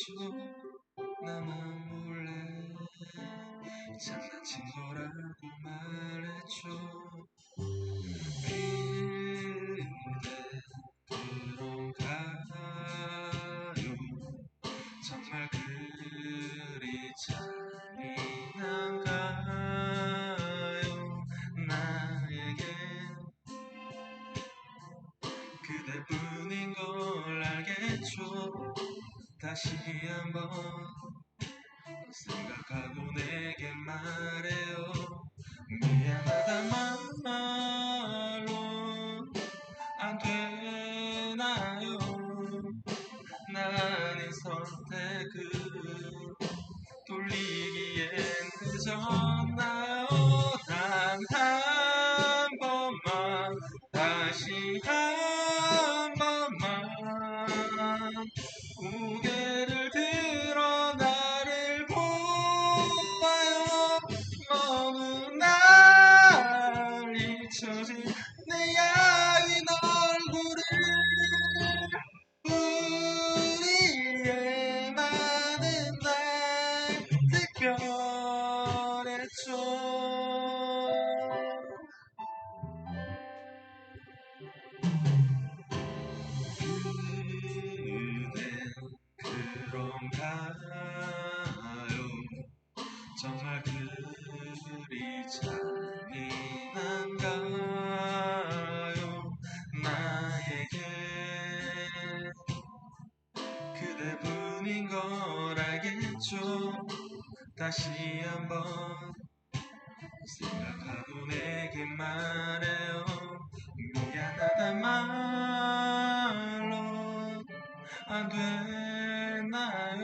알겠죠 나만 몰래 장난친 거라고 말했죠. 근데 그런가요. 정말 그리 잔 다시 한번 생각하고 내게 말해요. 미안하단 말로. 안 되나요? 나의 선택을 돌리기엔 늦었나요? 단 한 번만 다시 한 번만. 고개 정말 그리 잔인한가요? 나에게 그대뿐인 걸 알겠죠? 다시 한번 생각하고 내게 말해요. 미안하단 말로 안 되나요?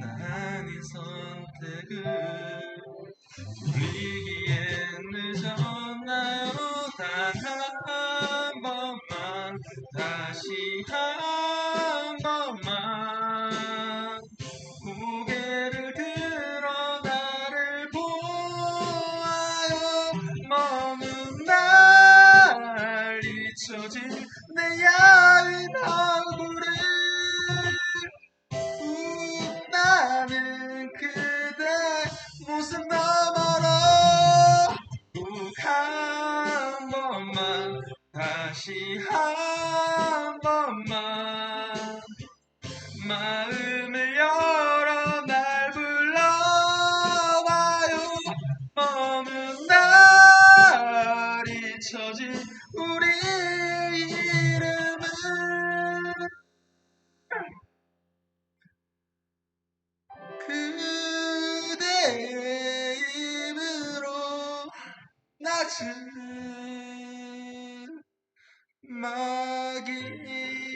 나의 선 택을 돌리기엔 늦었나요 단한 번만 다시 한 번만 고개를 들어 나를 보아요 먼날 잊혀진 내야 다시 한 번만 마음을 열어 날 불러봐요. 먼날 잊혀진 우리 이름을 그대의 입으로 낮은 Maggie.